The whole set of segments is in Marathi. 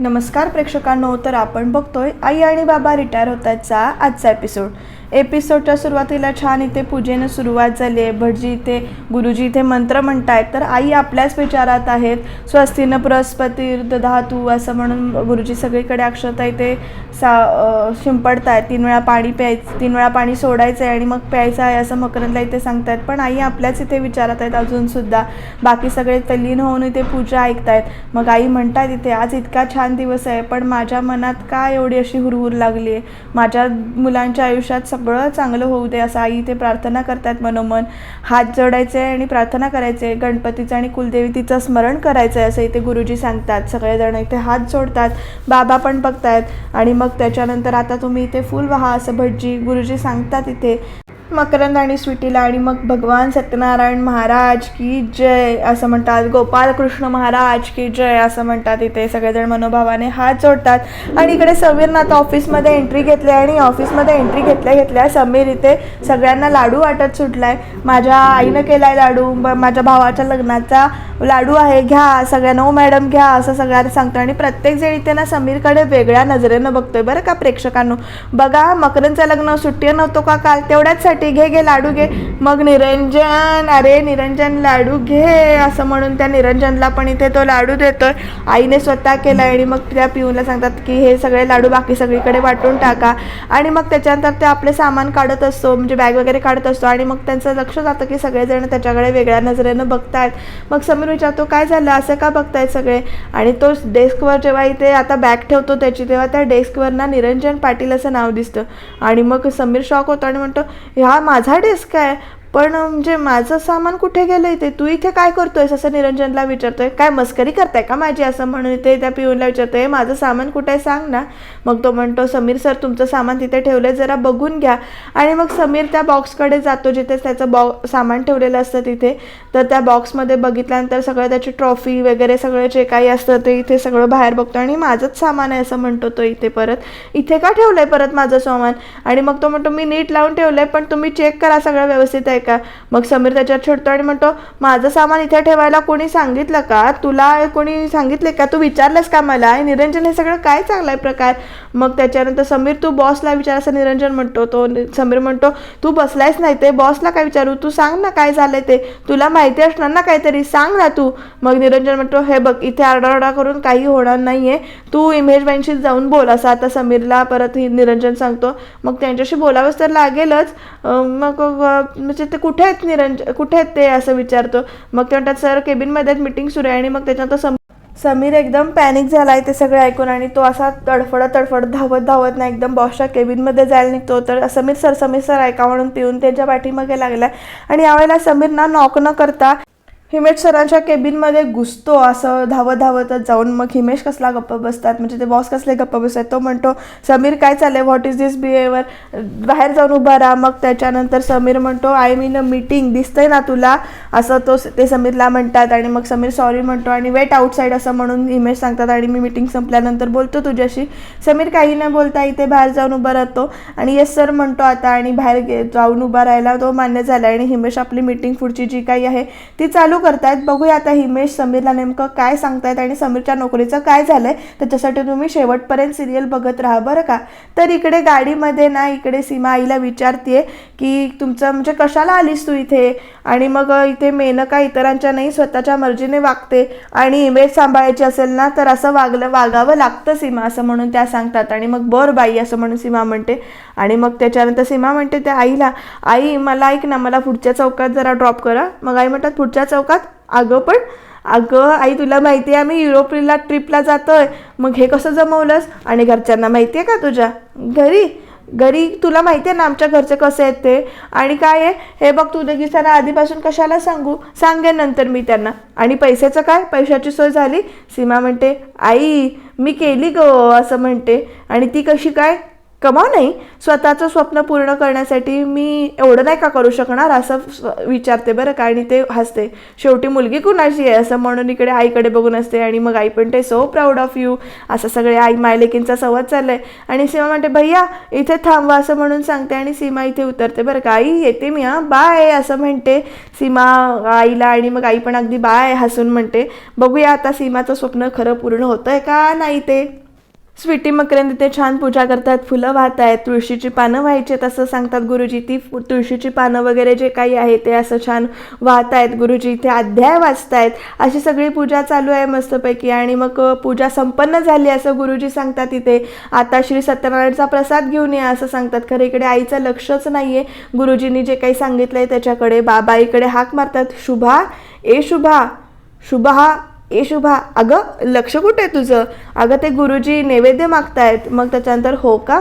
नमस्कार प्रेक्षकांनो तर आपण बघतोय आई आणि बाबा रिटायर होतातचा आजचा एपिसोड एपिसोडच्या सुरुवातीला छान इथे पूजेनं सुरुवात झाली आहे. भटजी इथे गुरुजी इथे मंत्र म्हणतायत. तर आई आपल्याच विचारात आहेत. स्वस्तीनं बृहस्पती धातू असं म्हणून गुरुजी सगळीकडे अक्षरता इथे सा शिंपडतायत. तीन वेळा पाणी प्यायचं तीन वेळा पाणी सोडायचं आहे आणि मग प्यायचं आहे असं मकरंदला इथे सांगतायत. पण आई आपल्याच इथे विचारात आहेत अजूनसुद्धा बाकी सगळे तल्लीन होऊन इथे पूजा ऐकतायत. मग आई म्हणतात इथे आज इतका छान दिवस आहे पण माझ्या मनात का एवढी अशी हुरहुर लागली आहे माझ्या मुलांच्या आयुष्यात सगळं चांगलं होऊ दे असं आई इथे प्रार्थना करतात मनोमन. हात जोडायचे आणि प्रार्थना करायचे गणपतीचं आणि कुलदेवी तिचं स्मरण करायचं आहे असं इथे गुरुजी सांगतात. सगळेजण इथे हात जोडतात बाबा पण बघतायत. आणि मग त्याच्यानंतर आता तुम्ही इथे फुल व्हा असं भटजी गुरुजी सांगतात इथे. मकरंद आणि स्वीटीला आणि मग भगवान सत्यनारायण महाराज की जय असं म्हणतात. गोपाल कृष्ण महाराज की जय असं म्हणतात इथे. सगळेजण मनोभावाने हात जोडतात. आणि इकडे समीरनं आता ऑफिसमध्ये एंट्री घेतली आणि ऑफिसमध्ये एंट्री घेतल्या घेतल्या समीर इथे सगळ्यांना लाडू वाटत सुटलाय. माझ्या आईनं केलाय लाडू. ब- माझ्या भावाच्या लग्नाचा लाडू आहे. घ्या. सगळ्यांना ओ मॅडम घ्या. असं सगळ्यांना सांगतो आणि प्रत्येक जण इथे ना समीरकडे वेगळ्या नजरेनं बघतोय बरं का प्रेक्षकांनो. बघा मकरंदचं लग्न सुट्टी नव्हतो का काल? तेवढ्याचसाठी घे घे लाडू घे. मग निरंजन अरे निरंजन लाडू घे असं म्हणून त्या निरंजनला पण इथे तो लाडू देतोय. आईने स्वतः केला आणि मग त्या पिऊला सांगतात की हे सगळे लाडू बाकी सगळीकडे वाटून टाका. आणि मग त्याच्यानंतर ते आपले सामान काढत असतो म्हणजे बॅग वगैरे काढत असतो आणि मग त्यांचं लक्ष जातं की सगळेजण त्याच्याकडे वेगळ्या नजरेनं बघतायत. मग समीर विचारतो काय झालं? असं का बघतायत सगळे? आणि तो डेस्कवर जेव्हा इथे आता बॅग ठेवतो त्याची तेव्हा त्या डेस्कवर ना निरंजन पाटील असं नाव दिसतं. आणि मग समीर शॉक होतो आणि म्हणतो ह्या हा माझा डेस्क आहे. पण म्हणजे माझं सामान कुठे गेलं इथे तू इथे काय करतोयस असं निरंजनला विचारतोय? काय मस्करी करताय का माझी असं म्हणून इथे त्या पिऊनला विचारतोय माझं सामान कुठे आहे सांग ना. मग तो म्हणतो समीर सर तुमचं सामान तिथे ठेवलंय जरा बघून घ्या. आणि मग समीर त्या बॉक्सकडे जातो जिथे त्याचं बॉ सामान ठेवलेलं असतं तिथे. तर त्या बॉक्समध्ये बघितल्यानंतर सगळं त्याची ट्रॉफी वगैरे सगळं जे काही असतं ते इथे सगळं बाहेर बघतो. आणि माझंच सामान आहे असं म्हणतो तो इथे परत. इथे का ठेवलंय परत माझं सामान? आणि मग तो म्हणतो मी नीट लावून ठेवलंय पण तुम्ही चेक करा सगळं व्यवस्थित आहे का? मग समीर त्याच्यात छेडतो आणि म्हणतो माझं सामान इथे ठेवायला कोणी सांगितलं का? तुला कोणी सांगितले का? तू विचारलंस का मला? निरंजन हे सगळं काय चांगला आहे प्रकार? मग त्याच्यानंतर समीर तू बॉसला विचार असं निरंजन म्हणतो. तो समीर म्हणतो तू बसलायस नाही ते? बॉसला काय विचारू? तू सांग ना काय झालंय ते? तुला माहिती असणार ना काहीतरी? सांग ना तू. मग निरंजन म्हणतो हे बघ इथे आरडाओरडा करून काही होणार नाहीये. तू इमेजबाईंशी जाऊन बोल असं आता समीरला परत निरंजन सांगतो. मग त्यांच्याशी बोलावंच तर लागेलच. मग म्हणजे ते कुठे आहेत निरंज कुठे आहेत ते असं विचारतो. मग ते म्हणतात सर केबिनमध्ये मीटिंग सुरू आहे. आणि मग त्याच्यानंतर सम समीर एकदम पॅनिक झाला आहे ते सगळं ऐकून आणि तो असा तडफडत तडफडत धावत धावत ना एकदम बॉसच्या केबिनमध्ये जायला निघतो. तर समीर सर समीर सर ऐका म्हणून पिऊन त्यांच्या पाठीमागे लागला आणि यावेळेला समीर ना नॉक न करता हिमेश सरांच्या केबिनमध्ये घुसतो असं धावत धावतच जाऊन. मग हिमेश कसला गप्प बसतात? म्हणजे ते बॉस कसले गप्प बसतात? तो म्हणतो समीर काय चाललंय? व्हॉट इज दिस बिहेवियर बाहेर जाऊन उभा राहा. मग त्याच्यानंतर समीर म्हणतो आय मीन अ मीटिंग दिसतंय ना तुला? असं तो ते समीरला म्हणतात आणि मग समीर सॉरी म्हणतो आणि वेट आउटसाईड असं म्हणून हिमेश सांगतात आणि मी मीटिंग संपल्यानंतर बोलतो तुझ्याशी. समीर काही न बोलता इथे बाहेर जाऊन उभा राहतो आणि येस सर म्हणतो आता आणि बाहेर गे जाऊन उभा राहायला तो मान्य झाला आणि हिमेश आपली मीटिंग पुढची जी काही आहे ती चालू करतायत? बघूया आता हिमेश समीरला नेमकं काय सांगतायत आणि समीरच्या नोकरीचं काय झालंय? त्याच्यासाठी तुम्ही शेवटपर्यंत सिरियल बघत राहा बरं का? तर इकडे गाडीमध्ये ना इकडे सीमा आईला विचारते की तुमचं म्हणजे कशाला आलीस तू इथे? आणि मग इथे मेनका इतरांच्या नाही स्वतःच्या मर्जीने वागते आणि इमेज सांभाळायची असेल ना तर असं वागलं वागावं लागतं सीमा असं म्हणून त्या सांगतात. आणि मग बर बाई असं म्हणून सीमा म्हणते. आणि मग त्याच्यानंतर सीमा म्हणते त्या आईला आई मला ऐक ना मला पुढच्या चौकात जरा ड्रॉप करा. मग आई म्हणतात पुढच्या चौकात? अगं पण अगं आई तुला माहिती आहे आम्ही युरोपला ट्रिपला आहे मग हे कसं जमवलंस? आणि घरच्यांना माहिती आहे का तुझ्या? घरी घरी तुला माहिती आहे ना आमच्या घरचे कसे आहेत ते? आणि काय आहे? हे बघ तू देखील त्यांना आधीपासून कशाला सांगू? सांगेन नंतर मी त्यांना. आणि पैशाचं काय? पैशाची सोय झाली? सीमा म्हणते आई मी केली ग असं म्हणते. आणि ती कशी काय? कमा नाही. स्वतःचं स्वप्न पूर्ण करण्यासाठी मी एवढं नाही का करू शकणार असं विचारते बरं का आणि ते हसते. शेवटी मुलगी कुणाची आहे असं म्हणून इकडे आईकडे बघून असते आणि मग आई पण ते सो प्राऊड ऑफ यू असं सगळे आई मायलेकींचा संवाद चाललाय. आणि सीमा म्हणते भैया इथे थांबवा असं म्हणून सांगते आणि सीमा इथे उतरते बरं का. आई येते मी हां. बाय असं म्हणते. सीमा आईला आणि मग आई पण अगदी बाय हसून म्हणते बघूया आता सीमाचं स्वप्न खरं पूर्ण होतंय का नाही ते. स्वीटी मकरंद तिथे छान पूजा करतात फुलं वाहत आहेत तुळशीची पानं व्हायची असं सांगतात गुरुजी. ती फु- तुळशीची पानं वगैरे जे काही आहे ते असं छान वाहत आहेत गुरुजी इथे अध्याय वाचतायत. अशी सगळी पूजा चालू आहे मस्तपैकी आणि मग पूजा संपन्न झाली असं गुरुजी सांगतात इथे. आता श्री सत्यनारायणचा प्रसाद घेऊन या असं सांगतात. खरं इकडे आईचं लक्षच नाही आहे गुरुजींनी जे काही सांगितलं आहे त्याच्याकडे बाबा इकडे हाक मारतात. शुभा ए शुभा शुभा ए शुभा अगं लक्ष कुठे आहे तुझं? अगं ते गुरुजी नैवेद्य मागतायत. मग त्याच्यानंतर हो का?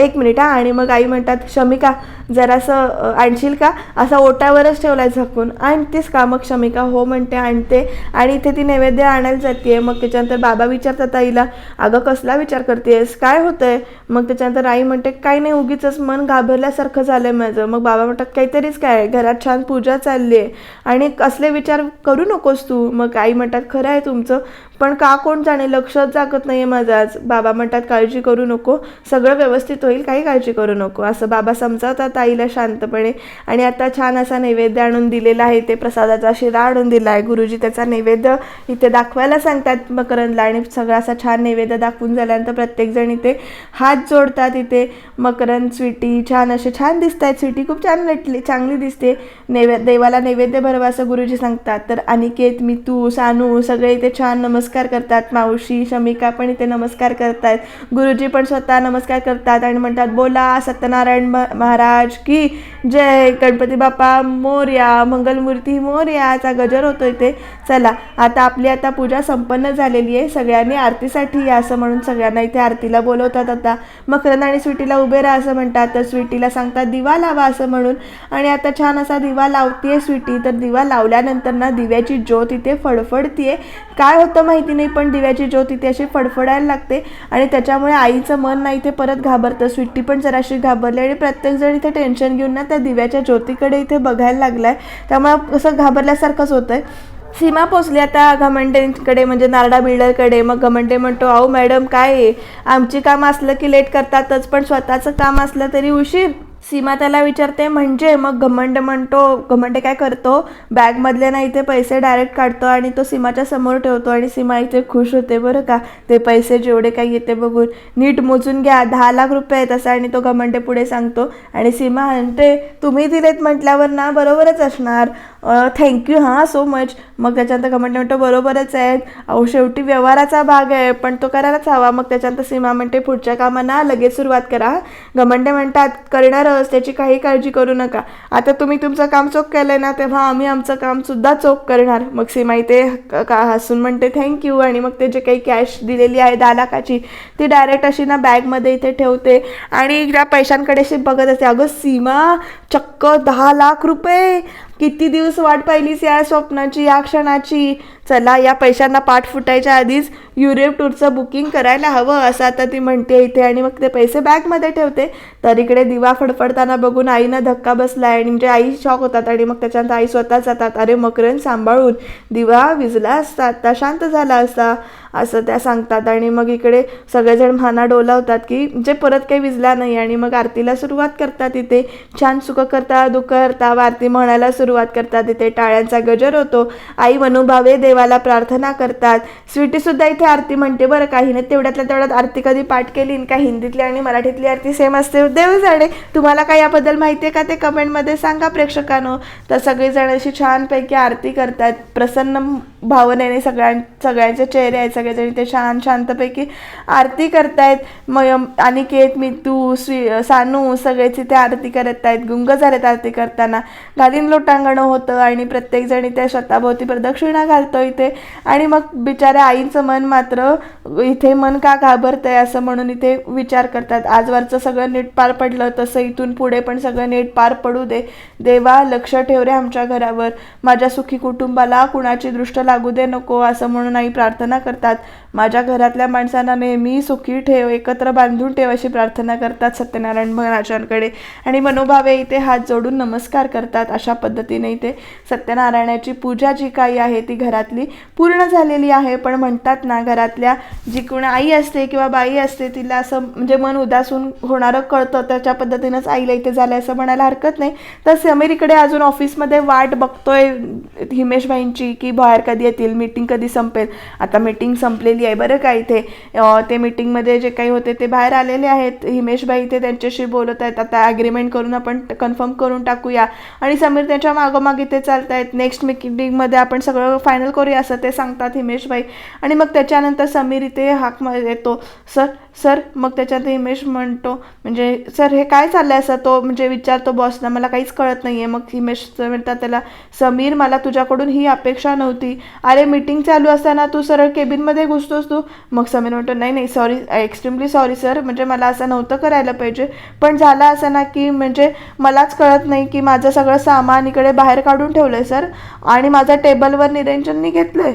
एक मिनिट हा. आणि मग आई म्हणतात शमिका जरासं आणशील का? असा ओट्यावरच ठेवलाय झाकून. आणतेस का मग शमिका? हो म्हणते आणते. आणि इथे ती नैवेद्य आणायला जाते मग त्याच्यानंतर बाबा विचारतात आईला अगं कसला विचार करतेस काय होतंय? मग त्याच्यानंतर आई म्हणते काही नाही उगीच मन घाबरल्यासारखं झालंय माझं. मग बाबा म्हणतात काहीतरीच काय? घरात छान पूजा चालली आहे आणि कसले विचार करू नकोस तू? मग आई म्हणतात खरं आहे तुमचं. पण का कोण जाणे? लक्षच जागत नाही माझं आज. बाबा म्हणतात काळजी करू नको. सगळं व्यवस्थित होईल. काही काळजी करू नको. असं बाबा समजावतात आईला शांतपणे. आणि आता छान असा नैवेद्य आणून दिलेला आहे. ते प्रसादाचा शिरा आणून दिला आहे. गुरुजी त्याचा नैवेद्य इथे दाखवायला सांगतात मकरंदला. आणि सगळा असा छान नैवेद्य दाखवून झाल्यानंतर प्रत्येकजण इथे हात जोडतात इथे. मकरंद स्वीटी छान असे छान दिसत आहेत स्वीटी खूप छान नटली चांगली दिसते. नैवेद्य देवाला नैवेद्य भरवा असं गुरुजी सांगतात. तर अनिकेत मितू सानू सगळे इथे छान नमस्कार करतात. मावशी शमिका पण इथे नमस्कार करतात गुरुजी पण स्वतः नमस्कार करतात आणि म्हणतात बोला सत्यनारायण महाराज की जय गणपती बाप्पा मोर्या मंगलमूर्ती मोर्याचा गजर होतो इथे. चला आता आपली आता पूजा संपन्न झालेली आहे. सगळ्यांनी आरतीसाठी या असं म्हणून सगळ्यांना इथे आरतीला बोलवतात आता. मकरंद आणि स्वीटीला उभे राहा असं म्हणतात तर स्वीटीला सांगतात दिवा लावा असं म्हणून. आणि आता छान असा दिवा लावतीये स्वीटी तर दिवा लावल्यानंतर ना दिव्याची ज्योत इथे फडफडतीये. काय होतं माहिती नाही पण दिव्याची ज्योत इथे अशी फडफडायला लागते आणि त्याच्यामुळे आईचं मन नाही इथे परत घाबरतं. स्वीटी पण जराशी घाबरली आणि प्रत्येकजण इथे टेन्शन घेऊन ना त्या दिव्याच्या ज्योतीकडे इथे बघायला लागलाय. त्यामुळे असं घाबरल्यासारखंच होतंय. सीमा पोचली आता घमंडेंकडे म्हणजे नारडा बिल्डरकडे. मग घमंडे म्हणतो अहो मॅडम काय आहे? आमची काम असलं की लेट करतातच पण स्वतःचं काम असलं तरी उशीर. सीमा त्याला विचारते म्हणजे मग घमंड म्हणतो घमंड काय करतो? बॅगमधले ना इथे पैसे डायरेक्ट काढतो आणि तो सीमाच्या समोर ठेवतो आणि सीमा इथे खुश होते बरं का? ते पैसे जेवढे काही येते बघून. नीट मोजून घ्या दहा लाख रुपये आहेत असं आणि तो घमंडे पुढे सांगतो. आणि सीमा म्हणते तुम्ही दिलेत म्हटल्यावर ना बरोबरच असणार. थँक्यू हां सो मच मग त्याच्यानंतर कमेंट म्हणतो बरोबरच आहे. अहो शेवटी व्यवहाराचा भाग आहे पण तो करायलाच हवा. मग त्याच्यानंतर सीमा म्हणते पुढच्या कामांना लगेच सुरुवात करा. घमंडे म्हणतात करणारच त्याची काही काळजी करू नका. आता तुम्ही तुमचं काम चोख केलंय ना तेव्हा आम्ही आमचं काम सुद्धा चोख करणार. मग सीमा इथे का हसून म्हणते थँक्यू आणि मग ते जे काही कॅश दिलेली आहे दहा लाखाची ती डायरेक्ट अशी ना बॅगमध्ये इथे ठेवते. आणि त्या पैशांकडे अशी बघत असते. अगं सीमा चक्क दहा लाख रुपये. किती दिवस वाट पाहिलीस या स्वप्नाची या क्षणाची? चला या पैशांना पाठ फुटायच्या आधीच युरोप टूरचं बुकिंग करायला हवं असं आता ती म्हणते इथे. आणि मग ते पैसे बॅगमध्ये ठेवते. तर इकडे दिवा फडफडताना बघून आईना धक्का बसला आणि म्हणजे आई शॉक होतात आणि मग त्याच्यानंतर आई स्वतः जातात. अरे मकरन सांभाळून दिवा विजला असता आता शांत झाला असता असं त्या सांगतात. आणि मग इकडे सगळेजण म्हाना डोलावतात की जे परत काही विजला नाही. आणि मग आरतीला सुरुवात करतात इथे. छान सुख करता दुःख करता आरती म्हणायला सुरुवात करतात. इथे टाळ्यांचा गजर होतो. आई मनोभावे देवाला प्रार्थना करतात. स्वीटीसुद्धा इथे आरती म्हणते बरं काही नाही तेवढ्यातल्या तेवढ्यात आरती कधी पाठ केली का हिंदीतली आणि मराठीतली आरती सेम असते. देव जाणे तुम्हाला काय याबद्दल माहिती आहे का ते कमेंटमध्ये सांगा प्रेक्षकांनो. तर सगळेजण अशी छानपैकी आरती करतात. प्रसन्न भावनेने सगळ्यां सगळ्यांचे चेहरे आहेत. सगळेजण ते छान शांतपैकी आरती करतायत. मयम अनिकेत मितू स्वी सानू सगळेच इथे आरती करत आहेत. गुंग झालेत आरती करताना. घालीन लोटांगणं होतं आणि प्रत्येकजण इथे स्वतःभोवती प्रदक्षिणा घालतो इथे. आणि मग बिचाऱ्या आईचं मन मात्र इथे मन का घाबरतंय असं म्हणून इथे विचार करतात. आजवरचं सगळं नीट पार पडलं तसं इथून पुढे पण सगळं नीट पार पडू दे. देवा लक्ष ठेव रे आमच्या घरावर. माझ्या सुखी कुटुंबाला कुणाची दृष्ट लागू दे नको असं म्हणून आई प्रार्थना करतात. माझ्या घरातल्या माणसांना नेहमी सुखी ठेव एकत्र बांधून ठेव अशी प्रार्थना करतात सत्यनारायण महाराजांकडे. आणि मनोभावे इथे हात जोडून नमस्कार करतात अशा पद्धतीने इथे सत्यनारायणाची पूजा जी काही आहे ती घरात घरातली पूर्ण झालेली आहे. पण म्हणतात ना घरातल्या जी कोण आई असते किंवा बाई असते तिला असं म्हणजे मन उदासून होणारं कळतं. त्याच्या पद्धतीनंच आईला इथे झालं असं म्हणायला हरकत नाही. तर अमेरिकडे अजून ऑफिसमध्ये वाट बघतोय हिमेशबाईंची की बाहेर कधी येतील मीटिंग कधी संपेल. आता मीटिंग संपलेली आहे बरं का इथे. ते मीटिंगमध्ये जे काही होते ते बाहेर आलेले आहेत. हिमेशबाई इथे त्यांच्याशी बोलत आहेत. आता ॲग्रीमेंट करून आपण कन्फर्म करून टाकूया. आणि समीर त्यांच्या मागोमाग इथे चालत आहेत नेक्स्ट मीटिंगमध्ये आपण सगळं फायनल करूया असं ते सांगतात हिमेशबाई. आणि मग त्याच्यानंतर समीर इथे हाक येतो. सर सर मग त्याच्यात हिमेश म्हणतो म्हणजे सर हे काय चाललंय असं? तो म्हणजे विचारतो बॉसला मला काहीच कळत नाही आहे मग हिमेश म्हणतात त्याला समीर मला तुझ्याकडून ही अपेक्षा नव्हती. अरे मीटिंग चालू असताना तू सरळ केबिनमध्ये घुसतोस तू. मग समीर म्हणतो नाही नाही सॉरी एक्स्ट्रीमली सॉरी सर म्हणजे मला असं नव्हतं करायला पाहिजे. पण झालं असं ना की म्हणजे मलाच कळत नाही की माझं सगळं सामान इकडे बाहेर काढून ठेवलं आहे सर आणि माझ्या टेबलवर निरंजननी घेतलं आहे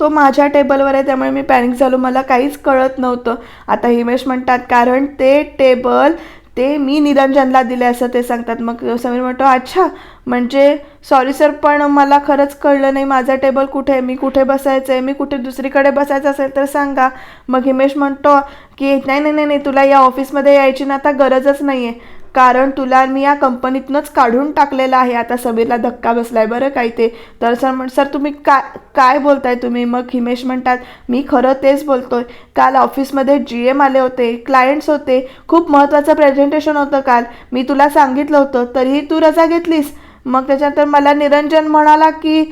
तो माझ्या टेबलवर आहे त्यामुळे मी पॅनिक झालो. मला काहीच कळत नव्हतं. आता हिमेश म्हणतात कारण ते टेबल ते मी निरंजनला दिले असं ते सांगतात. मग समीर म्हणतो अच्छा म्हणजे सॉरी सर पण मला खरंच कळलं नाही माझा टेबल कुठे आहे. मी कुठे बसायचं आहे? मी कुठे दुसरीकडे बसायचं असेल तर सांगा. मग हिमेश म्हणतो की नाही नाही नाही नाही तुला या ऑफिसमध्ये यायची ना आता गरजच नाही आहे कारण तुला मी या कंपनीतनंच काढून टाकलेलं आहे. आता समीरला धक्का बसलाय. बरं काय ते तर सर म्हण सर तुम्ही काय काय बोलताय तुम्ही? मग हिमेश म्हणतात मी खरं तेच बोलतोय. काल ऑफिसमध्ये जी एम आले होते. क्लायंट्स होते. खूप महत्त्वाचं प्रेझेंटेशन होतं काल. मी तुला सांगितलं होतं तरीही तू रजा घेतलीस. मग त्याच्यानंतर मला निरंजन म्हणाला की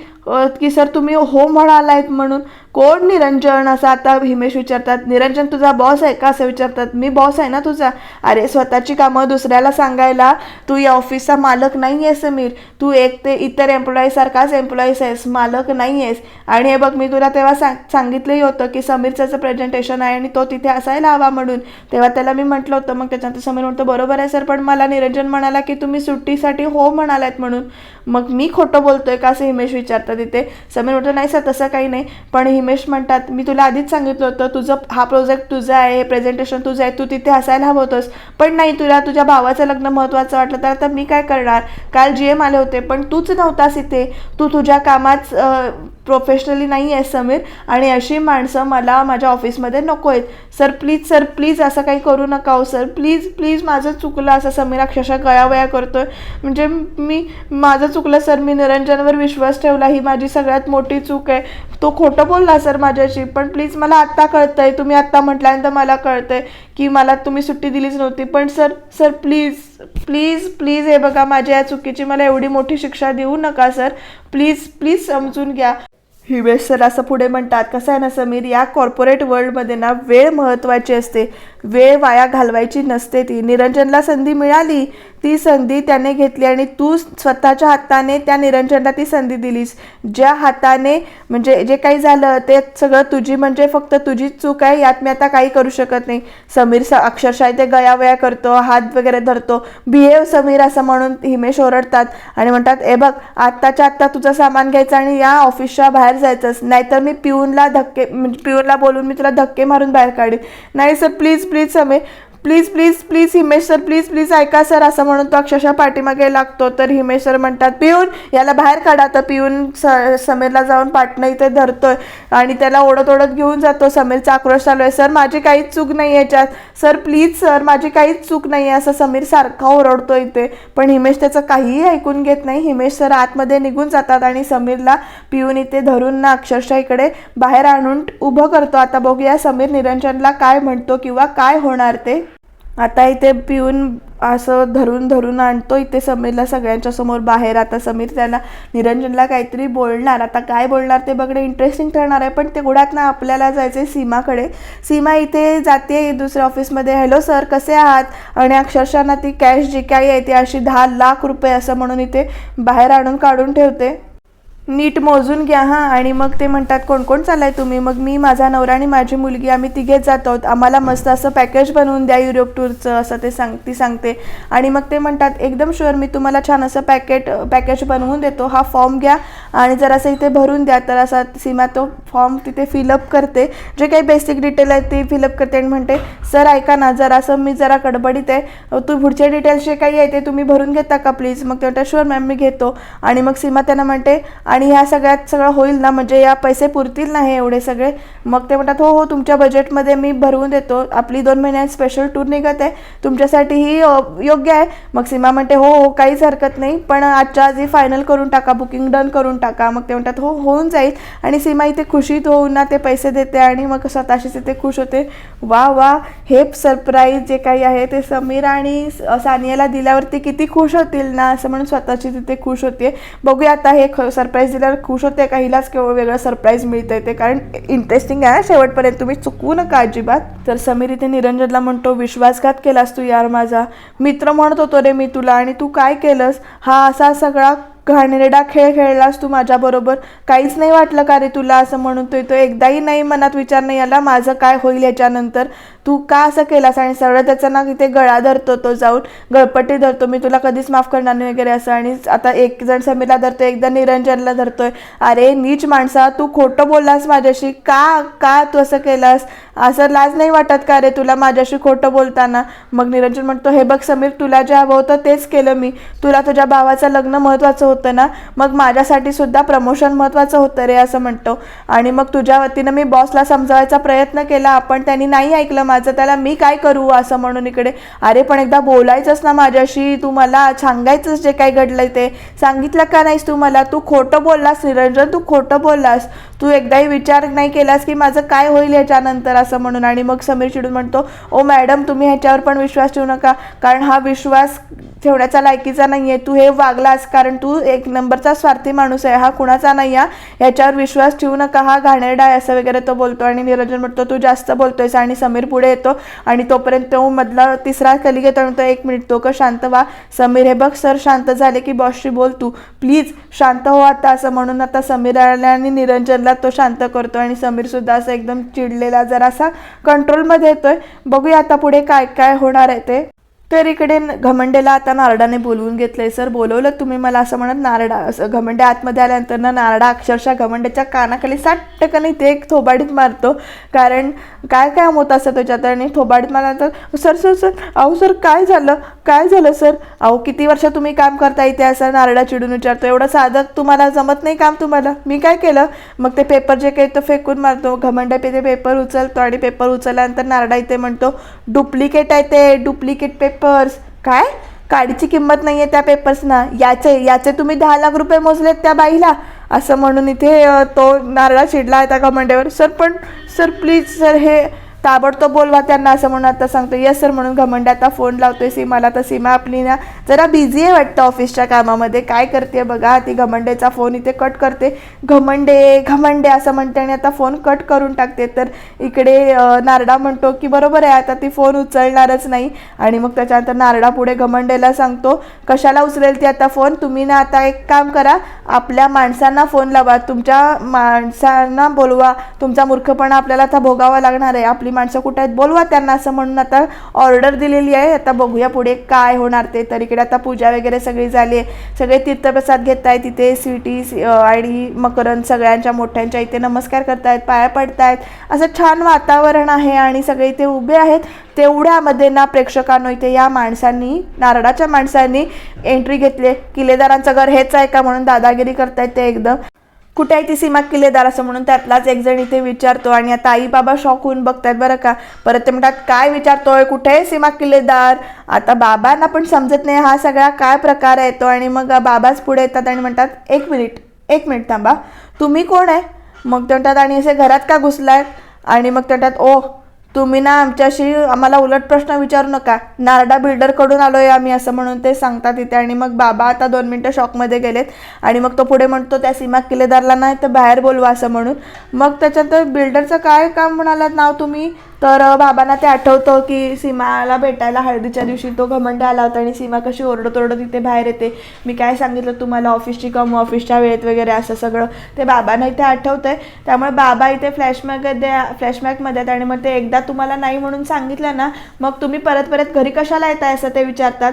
की सर तुम्ही हो म्हणालायत म्हणून. कोण निरंजन? असं आता हिमेश विचारतात निरंजन तुझा बॉस आहे का? असं विचारतात मी बॉस आहे ना तुझा? अरे स्वतःची कामं दुसऱ्याला सांगायला. तू या ऑफिसचा मालक नाही आहेस समीर. तू एक ते इतर एम्प्लॉईसारखाच एम्प्लॉईस आहेस. मालक नाही आहेस आणि हे बघ मी तुला तेव्हा सांग सांगितलंही होतं की समीरचं प्रेझेंटेशन आहे आणि तो तिथे असायला हवा म्हणून. तेव्हा त्याला मी म्हटलं होतं. मग त्याच्यानंतर समीर म्हणतो बरोबर आहे सर पण मला निरंजन म्हणाला की तुम्ही सुट्टीसाठी हो म्हणालात म्हणून. मग मी खोटं बोलतोय का असं हिमेश विचारतात तिथे समीर म्हणतो नाही सर तसं काही नाही. पण हिमेश म्हणतात मी तुला आधीच सांगितलं होतं तुझं हा प्रोजेक्ट तुझा आहे प्रेझेंटेशन तुझं आहे तू तिथे असायला हवं होतंस. पण नाही तुला तुझ्या भावाचं लग्न महत्त्वाचं वाटलं तर आता मी काय करणार? काल जी एम आले होते पण तूच नव्हतास इथे. तू तुझ्या कामात प्रोफेशनली नाही आहेस समीर आणि अशी माणसं मला माझ्या ऑफिसमध्ये नको आहेत सर प्लीज सर प्लीज असं काही करू नका हो सर प्लीज प्लीज माझं चुकलं असं समीर अक्षरशः गयावया आहे म्हणजे मी माझं चुकलं सर मी निरंजनवर विश्वास ठेवला. ही माझी सगळ्यात मोठी चूक आहे. तो खोटं बोलला सर माझ्याशी. पण प्लीज मला आत्ता कळतं आहे तुम्ही आत्ता म्हटल्यानंतर मला कळतं आहे की मला तुम्ही सुट्टी दिलीच नव्हती. पण sir sir please please please हे बघा. माझ्या या चुकीची मला एवढी मोठी शिक्षा देऊ नका सर प्लीज प्लीज समजून घ्या. हिमेश सर असं पुढे म्हणतात कसं आहे ना समीर या कॉर्पोरेट वर्ल्डमध्ये ना वेळ महत्त्वाची असते. वेळ वाया घालवायची नसते ती. निरंजनला संधी मिळाली ती संधी त्याने घेतली आणि तू स्वतःच्या हाताने त्या निरंजनला ती संधी दिलीस. ज्या हाताने म्हणजे जे काही झालं ते सगळं तुझी म्हणजे फक्त तुझीच चूक आहे यात मी आता काही करू शकत नाही. समीर स अक्षरशः ते गयावया करतो हात वगैरे धरतो. बिहेव समीर असं म्हणून हिमेश ओरडतात आणि म्हणतात ए बघ आत्ताच्या आत्ता तुझं सामान घ्यायचं आणि या ऑफिसच्या बाहेर जायचंच नाहीतर मी पिऊनला धक्के म्हणजे पिऊनला बोलून मी तुला धक्के मारून बाहेर काढेन. नाही sir please please Sameer please please please Himesh sir please please ऐका सर असं म्हणून तो अक्षरशः पाठीमागे लागतो. तर हिमेश सर म्हणतात पिऊन याला बाहेर काढा. तर पिऊन स समीरला जाऊन पाटणं इथे धरतोय. आणि त्याला ओढत ओढत घेऊन जातो. समीरचा आक्रोश चालू आहे. सर माझी काहीच चूक नाही याच्यात. सर प्लीज सर माझी काहीच चूक नाही आहे. असं समीर सारखा ओरडतो इथे. पण हिमेश त्याचं काहीही ऐकून घेत नाही. हिमेश सर आतमध्ये निघून जातात आणि समीरला पिऊन इथे धरून ना अक्षरशः इकडे बाहेर आणून उभं करतो. आता बघूया समीर निरंजनला काय म्हणतो किंवा काय होणार ते. आता इथे पिऊन असं धरून धरून आणतो इथे समीरला सगळ्यांच्या समोर. बाहेर आता समीर त्याला निरंजनला काहीतरी बोलणार. आता काय बोलणार ते बघणं इंटरेस्टिंग ठरणार आहे पण ते गुडात ना आपल्याला जायचं आहे सीमाकडे. सीमा इथे जाते दुसऱ्या ऑफिसमध्ये हॅलो सर कसे आहात? आणि अक्षरशः ना ती कॅश जी काही आहे ती अशी दहा लाख रुपये असं म्हणून इथे बाहेर आणून काढून ठेवते. नीट मोजून घ्या हां. आणि मग ते म्हणतात कोण कोण चालाय तुम्ही? मग मी माझा नवरा आणि माझी मुलगी आम्ही तिघेच जात आहोत. आम्हाला मस्त असं पॅकेज बनवून द्या युरोप टूरचं असं ते सांग ती सांगते. आणि मग ते म्हणतात एकदम शुअर मी तुम्हाला छान असं पॅकेट पॅकेज बनवून देतो. हा फॉर्म घ्या आणि जरासं इथे भरून द्या. तर असा सीमा तो फॉर्म तिथे फिलअप करते. जे काही बेसिक डिटेल आहेत ते फिलअप करते आणि म्हणते सर ऐका ना जरासं मी जरा गडबडीत आहे. तू पुढचे डिटेल्स जे काही आहे ते तुम्ही भरून घेता का प्लीज मग ते म्हणतात शुअर मॅम मी घेतो. आणि मग सीमा त्यांना म्हणते आणि ह्या सगळ्यात सगळं होईल ना म्हणजे या पैसे पुरतील ना हे एवढे सगळे. मग ते म्हणतात हो हो तुमच्या बजेटमध्ये मी भरवून देतो. आपली दोन महिन्यात स्पेशल टूर निघत आहे. तुमच्यासाठीही योग्य आहे. मग सीमा म्हणते हो हो काहीच हरकत नाही. पण आजच्या आधी फायनल करून टाका बुकिंग डन करून टाका. मग ते म्हणतात हो होऊन जाईल. आणि सीमा इथे खुशीत होऊन ना ते पैसे देते आणि मग स्वतःशीच इथे खुश होते. वा वा हे सरप्राईज जे काही आहे ते समीर आणि सानियाला दिल्यावरती किती खुश होतील ना? असं म्हणून स्वतःची तिथे खुश होते बघूया आता हे सरप्राईज दिल्यावर खुश होते का हिलाच केवळ वेगळं सरप्राईज मिळतंय ते. कारण इंटरेस्टिंग आहे शेवटपर्यंत. तुम्ही चुकवू नका अजिबात. तर समीर इथे निरंजनला म्हणतो विश्वासघात केलास तू यार माझा. मित्र म्हणत होतो रे मी तुला आणि तू काय केलंस? हा असा सगळा घाणेरडा खेळ खेळलास तू माझ्याबरोबर काहीच नाही वाटलं का रे तुला असं म्हणून? तो तो एकदाही नाही मनात विचार नाही आला माझं काय होईल याच्यानंतर? तू का असं केलास? आणि सरळ त्याचा ना तिथे गळा धरतो तो जाऊन. गळपट्टी धरतो मी तुला कधीच माफ करणार नाही वगैरे असं. आणि आता एक जण समीरला धरतो एकदा निरंजनला धरतोय. अरे नीच माणसा तू खोटं बोललास माझ्याशी. का का तू असं केलास? असं लाज नाही वाटत का रे तुला माझ्याशी खोटं बोलताना? मग निरंजन म्हणतो हे बघ समीर तुला जे हवं होतं तेच केलं मी. तुला तुझ्या भावाचं लग्न महत्त्वाचं होतं ना? मग माझ्यासाठी सुद्धा प्रमोशन महत्त्वाचं होतं रे असं म्हणतो. आणि मग तुझ्या वतीनं मी बॉसला समजावायचा प्रयत्न केला. आपण त्यांनी नाही ऐकलं माझं त्याला मी काय करू असं म्हणून इकडे. अरे पण एकदा बोलायचंच ना माझ्याशी. तू मला सांगायचंच जे काही घडलंय ते. सांगितलं का नाहीस तू मला? तू खोटं बोललास निरंजन तू खोटं बोललास. तू एकदाही विचार नाही केलास की माझं काय होईल ह्याच्यानंतर असं म्हणून. आणि मग समीर चिडून म्हणतो ओ मॅडम तुम्ही ह्याच्यावर पण विश्वास ठेवू नका. कारण हा विश्वास ठेवण्याचा लायकीचा नाही आहे तू हे वागलास कारण तू एक नंबरचा स्वार्थी माणूस आहे. हा कुणाचा नाही आहे याच्यावर विश्वास ठेवू नका. हा घाणेरडा आहे असं वगैरे तो बोलतो. आणि निरंजन म्हणतो तू जास्त बोलतोयस. आणि समीर पुढे येतो. आणि तोपर्यंत तो मधला तिसरा कलिग येतो आणि तो एक मिनिट तो का शांत वा समीर हे बघ सर शांत झाले की बॉसशी बोल तू. प्लीज शांत हो आता असं म्हणून आता समीर आणि निरंजनला तो शांत करतो. आणि समीर सुद्धा असं एकदम चिडलेला जरासा कंट्रोलमध्ये येतोय. बघूया आता पुढे काय काय होणार आहे ते. तर इकडे घमंडेला आता नारडाने बोलवून घेतलंय. सर बोलवलं तुम्ही मला असं म्हणत नारडा असं घमंडे आतमध्ये आल्यानंतर ना नारडा अक्षरशः घमंड्याच्या कानाखाली साठ टक्काने ते एक थोबाडीत मारतो. कारण काय काय होत असतं त्याच्यात? आणि थोबाडीत मारल्यानंतर सर सर सर अहो सर काय झालं? काय झालं सर? अहो किती वर्ष तुम्ही काम करता इथे? असं नारडा चिडून विचारतो. एवढं साधं तुम्हाला जमत नाही काम तुम्हाला? मी काय केलं? मग ते पेपर जे काही तो फेकून मारतो. घमंडे पे ते पेपर उचलतो आणि पेपर उचलल्यानंतर नारडा इथे म्हणतो डुप्लिकेट आहे ते डुप्लिकेट पेपर्स काय? काडीची किंमत नाही आहे त्या पेपर्सना याचे याचे तुम्ही दहा लाख रुपये मोजलेत त्या बाईला. असं म्हणून इथे तो नारळा चिडला आहे त्या कमांडेवर सर पण सर प्लीज सर हे ताबडतोब बोलवा त्यांना असं म्हणून आता सांगतो. येस सर म्हणून घमंडे आता फोन लावतोय सीमाला तर सीमा आपली ना जरा बिझी आहे वाटतं ऑफिसच्या कामामध्ये. काय करते बघा ती घमंडेचा फोन इथे कट करते. घमंडे घमंडे असं म्हणते आणि आता फोन कट करून टाकते. तर इकडे नारडा म्हणतो की बरोबर आहे आता ती फोन उचलणारच नाही. आणि मग त्याच्यानंतर नारडा पुढे घमंडेला सांगतो कशाला उचलेल ती आता फोन तुम्ही ना आता एक काम करा आपल्या माणसांना फोन लावा. तुमच्या माणसांना बोलवा. तुमचा मूर्खपणा आपल्याला आता भोगावा लागणार आहे. आपली माणसं कुठे आहेत बोलवा त्यांना असं म्हणून आता ऑर्डर दिलेली आहे. आता बघूया पुढे काय होणार ते. तर इकडे आता पूजा वगैरे सगळी झाली आहे. सगळे तीर्थप्रसाद घेत आहेत तिथे स्वीटी आणि मकरंद सगळ्यांच्या मोठ्यांच्या इथे नमस्कार करतायत पाया पडतायत. असं छान वातावरण आहे आणि सगळे इथे उभे आहेत. तेवढ्यामध्ये ना प्रेक्षकांनो इथे या माणसांनी नारळाच्या माणसांनी एंट्री घेतली किल्लेदारांचं घर हेच आहे का म्हणून दादागिरी करतायत ते एकदम. कुठे आहे ती सीमा किल्लेदार असं म्हणून त्यातलाच एक जण इथे विचारतो आणि आता आई बाबा शॉक होऊन बघतात बरं का. परत ते म्हणतात काय विचारतोय? कुठे आहे सीमा किल्लेदार? आता बाबांना पण समजत नाही हा सगळा काय प्रकार येतो आणि मग बाबाच पुढे येतात आणि म्हणतात एक मिनिट एक मिनिट थांबा. तुम्ही कोण आहे? मग ते म्हणतात आणि असे घरात का घुसलाय? आणि मग ते म्हणतात ओ तुम्ही ना आमच्याशी आम्हाला उलट प्रश्न विचारू नका. नारडा बिल्डरकडून आलो आहे आम्ही असं म्हणून ते सांगतात तिथे आणि मग बाबा आता दोन मिनटं शॉकमध्ये गेलेत. आणि मग तो पुढे म्हणतो त्या सीमा किल्लेदारला नाही तर बाहेर बोलवा असं म्हणून. मग त्याच्यानंतर बिल्डरचं काय काम म्हणालात नाव तुम्ही? तर बाबांना ते आठवतं की सीमाला भेटायला हळदीच्या दिवशी तो घमंड आला होता आणि सीमा कशी ओरडत ओरडत तिथे बाहेर येते. मी काय सांगितलं तुम्हाला? ऑफिसची कम ऑफिसच्या वेळेत वगैरे असं सगळं. ते बाबांना इथे आठवतंय. त्यामुळे बाबा इथे फ्लॅशबॅकमध्ये फ्लॅशबॅकमध्ये आहेत आणि मग ते एकदा तुम्हाला नाही म्हणून सांगितलं ना मग तुम्ही परत परत घरी कशाला येताय असं ते विचारतात?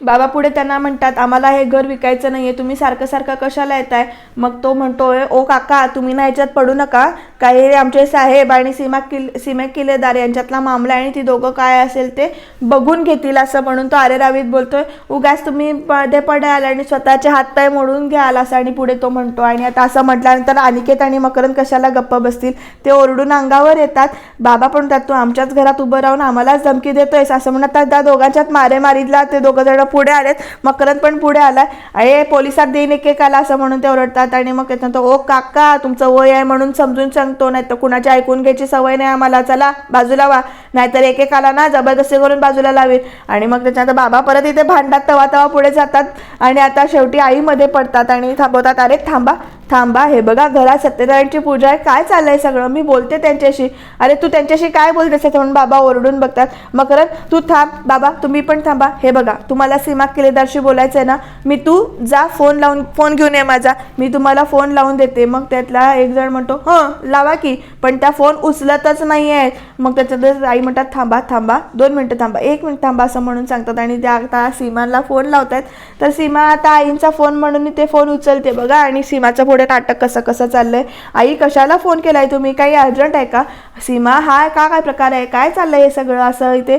बाबा पुढे त्यांना म्हणतात आम्हाला हे घर विकायचं नाही आहे तुम्ही सारखं सारखं कशाला येताय? मग तो म्हणतोय ओ काका तुम्ही ना ह्याच्यात पडू नका. काही आमचे साहेब आणि सीमा किल सीमा किल्लेदार यांच्यातला मामला आणि ती दोघं काय असेल ते बघून घेतील असं म्हणून तो अरे रावीत बोलतोय. उगाच तुम्ही पडे पडाल आणि स्वतःचे हातपाय मोडून घ्याल असं आणि पुढे तो म्हणतो. आणि आता असं म्हटल्यानंतर अनिकेत आणि मकरंद कशाला गप्प बसतील? ते ओरडून अंगावर येतात. बाबा पण त्यात तू आमच्याच घरात उभं राहून आम्हालाच धमकी देतोयस असं म्हणतात त्या दोघांच्यात मारेमारीतला ते दोघं जण पुढे आलेत. मकरंद पण पुढे आलाय. अरे पोलिसात देईन एकेकाला असं म्हणून ते ओरडतात आणि मग त्याच्यानंतर ओ काका तुमचं वय आहे म्हणून समजून सांगतो. नाही तर कुणाची ऐकून घ्यायची सवय नाही आम्हाला. चला बाजूला वा नाहीतर एकेकाला ना जबरदस्ती करून बाजूला लावेल आणि मग त्याच्यानंतर बाबा परत इथे भांडतात तवा तवा पुढे जातात. आणि आता शेवटी आईमध्ये पडतात आणि थांबवतात. अरे थांबा. थांबा हे बघा घरात सत्यनारायणची पूजा आहे. काय चाललंय सगळं? मी बोलते त्यांच्याशी. अरे तू त्यांच्याशी काय बोलतेस म्हणून बाबा ओरडून बघतात. मग करत तू थांब बाबा तुम्ही पण थांबा. हे बघा तुम्हाला सीमा किलेदारशी बोलायचं आहे ना मी तू जा फोन लावून फोन घेऊन ये माझा. मी तुम्हाला फोन लावून देते. मग त्यातला एक जण म्हणतो हं लावा की. पण त्या फोन उचलतच नाही आहेत मग त्याच्यातच आई म्हणतात थांबा थांबा दोन मिनटं थांबा एक मिनिट थांबा असं म्हणून सांगतात. आणि त्या आता सीमाला फोन लावतात तर सीमा आता आईंचा फोन म्हणून ते फोन उचलते बघा. आणि सीमाचं पुढे नाटक कसं कसं चाललंय. आई कशाला फोन केलाय तुम्ही? काही अर्जंट आहे का? सीमा हा का काय प्रकार आहे? काय चाललंय हे सगळं? असं इथे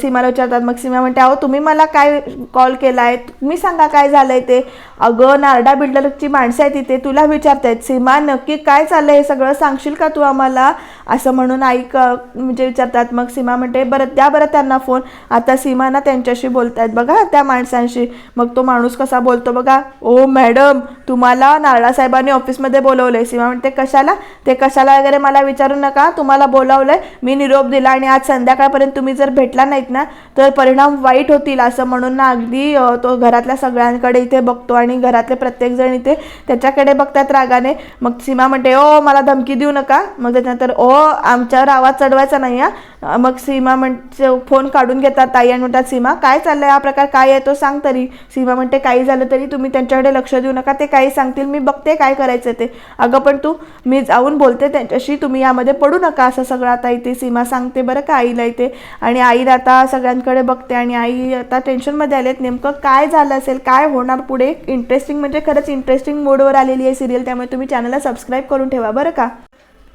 सीमाला विचारतात. मग सीमा म्हणते अहो तुम्ही मला काय कॉल केला आहे तुम्ही सांगा काय झालंय ते? अगं नारडा बिल्डरची माणसं आहेत तिथे तुला विचारतायत सीमा नक्की काय चाललं हे सगळं सांगशील का तू आम्हाला? असं म्हणून आई क म्हणजे विचारतात. मग सीमा म्हणते बरं द्या बरं त्यांना फोन. आता सीमा ना त्यांच्याशी बोलतायत बघा त्या माणसांशी. मग तो माणूस कसा बोलतो बघा. ओ मॅडम तुम्हाला नारळा साहेबांनी ऑफिसमध्ये बोलवलंय. सीमा म्हणते कशाला? ते कशाला वगैरे मला विचारू नका. तुम्हाला बोलावलं आहे मी निरोप दिला आणि आज संध्याकाळपर्यंत तुम्ही जर भेटला नाहीत ना तर परिणाम वाईट होतील. असं म्हणून ना अगदी तो घरातल्या सगळ्यांकडे इथे बघतो आणि आणि घरातले प्रत्येकजण इथे त्याच्याकडे बघतात रागाने. मग सीमा म्हणते ओ मला धमकी देऊ नका. मग त्याच्यानंतर ओ आमच्यावर आवाज चढवायचा नाही हा. मग सीमा म्हणते फोन काढून घेतात ताई आणि म्हणतात सीमा. काय चाललंय? हा प्रकार काय आहे तो सांग तरी. सीमा म्हणते काही झालं तरी तुम्ही त्यांच्याकडे लक्ष देऊ नका ते काही सांगतील मी बघते काय करायचं ते. अगं पण तू मी जाऊन बोलते त्यांच्याशी तुम्ही यामध्ये पडू नका असं सगळं आता इथे सीमा सांगते बरं का आईला इथे. आणि आई आता सगळ्यांकडे बघते आणि आई आता टेन्शनमध्ये आलेत नेमकं काय झालं असेल काय होणार पुढे? इंटरेस्टिंग म्हणजे खरंच इंटरेस्टिंग मोडवर आलेली आहे सिरियल त्यामुळे तुम्ही चॅनलला सबस्क्राईब करून ठेवा बरं का?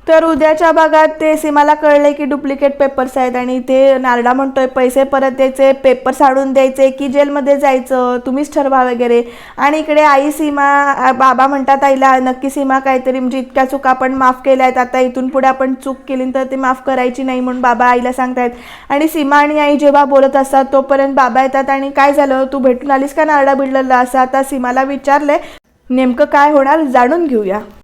तर उद्याच्या भागात ते सीमाला कळले की डुप्लिकेट पेपर्स आहेत आणि ते नारडा म्हणतोय पैसे परत द्यायचे पेपर्स आणून द्यायचे की जेलमध्ये जायचं तुम्हीच ठरवा वगैरे. आणि इकडे आई सीमा बाबा म्हणतात आईला नक्की सीमा काहीतरी म्हणजे इतक्या चुका आपण माफ केल्या आहेत आता इथून पुढे आपण चूक केली तर ते माफ करायची नाही म्हणून बाबा आईला सांगतायत. आणि सीमा आणि आई जेव्हा बोलत असतात तोपर्यंत बाबा येतात आणि काय झालं तू भेटून आलीस का नारडा बिडलेला असं आता सीमाला विचारलंय. नेमकं काय होणार जाणून घेऊया.